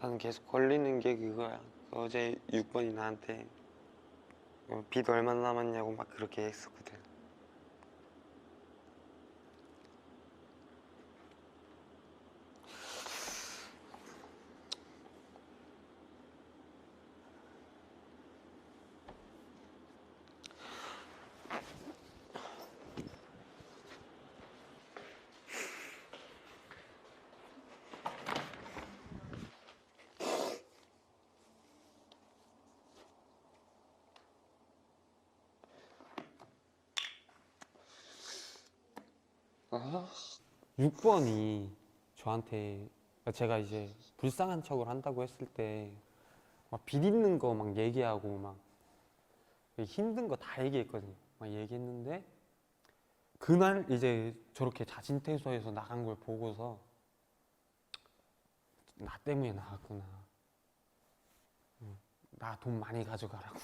나는 계속 걸리는 게 그거야. 그 어제 6번이 나한테 어, 빚 얼마나 남았냐고 막 그렇게 했었거든. 6번이 저한테 그러니까 제가 이제 불쌍한 척을 한다고 했을 때 막 비리는 거 막 얘기하고 막 힘든 거 다 얘기했거든요. 막 얘기했는데 그날 이제 저렇게 자진 퇴소해서 나간 걸 보고서 나 때문에 나갔구나. 나 돈 많이 가져가라고.